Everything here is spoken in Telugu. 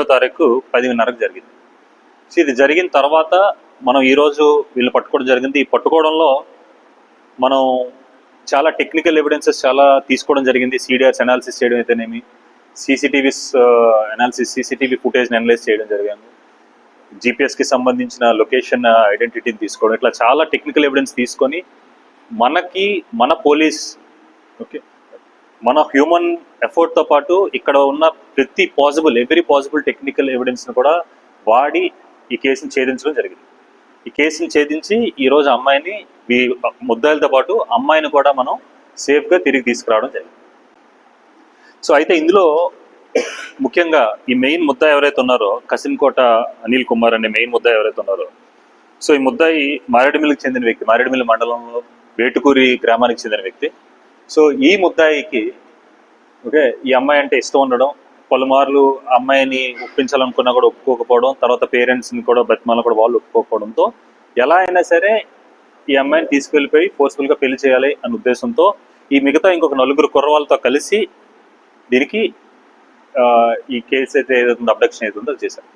ఒకటో తారీఖు పదిన్నరకు జరిగింది. సో ఇది జరిగిన తర్వాత మనం ఈరోజు వీళ్ళు పట్టుకోవడం జరిగింది. ఈ పట్టుకోవడంలో మనం చాలా టెక్నికల్ ఎవిడెన్సెస్ చాలా తీసుకోవడం జరిగింది. సిడిఆర్స్ అనాలిసిస్ చేయడం అయితేనేమి సీసీటీవీస్ అనాలిసిస్ సీసీటీవీ ఫుటేజ్ని అనలైజ్ చేయడం జరిగింది. జీపీఎస్కి సంబంధించిన లొకేషన్ ఐడెంటిటీని తీసుకోవడం ఇట్లా చాలా టెక్నికల్ ఎవిడెన్స్ తీసుకొని మనకి మన పోలీస్ ఓకే మన హ్యూమన్ ఎఫర్ట్తో పాటు ఇక్కడ ఉన్న ప్రతి పాసిబుల్ ఎవ్రీ పాసిబుల్ టెక్నికల్ ఎవిడెన్స్ని కూడా వాడి ఈ కేసుని ఛేదించడం జరిగింది. ఈ కేసుని ఛేదించి ఈరోజు అమ్మాయిని ఈ ముద్దాయిలతో పాటు అమ్మాయిని కూడా మనం సేఫ్గా తిరిగి తీసుకురావడం జరిగింది. సో అయితే ఇందులో ముఖ్యంగా ఈ మెయిన్ ముద్ద ఎవరైతే ఉన్నారో కసిన్కోట అనిల్ కుమార్ అనే మెయిన్ ముద్ద ఎవరైతే ఉన్నారో సో ఈ ముద్దాయి మారేడుమిల్లికి చెందిన వ్యక్తి మారేడుమిల్లి మండలంలో వేటుకూరి గ్రామానికి చెందిన వ్యక్తి. సో ఈ ముద్దాయికి ఓకే ఈ అమ్మాయి అంటే ఇష్టం ఉండడం పలుమార్లు అమ్మాయిని ఒప్పించాలనుకున్నా కూడా ఒప్పుకోకపోవడం తర్వాత పేరెంట్స్ని కూడా బతిమాలను కూడా వాళ్ళు ఒప్పుకోకపోవడంతో ఎలా అయినా సరే ఈ అమ్మాయిని తీసుకెళ్ళిపోయి ఫోర్స్ఫుల్గా పెళ్ళి చేయాలి అనే ఉద్దేశంతో ఈ మిగతా ఇంకొక నలుగురు కుర్రవాళ్ళతో కలిసి దీనికి ఈ కేసు అయితే ఏదైతుందో అబ్డక్షన్ ఏదైతుందో అది చేశారు.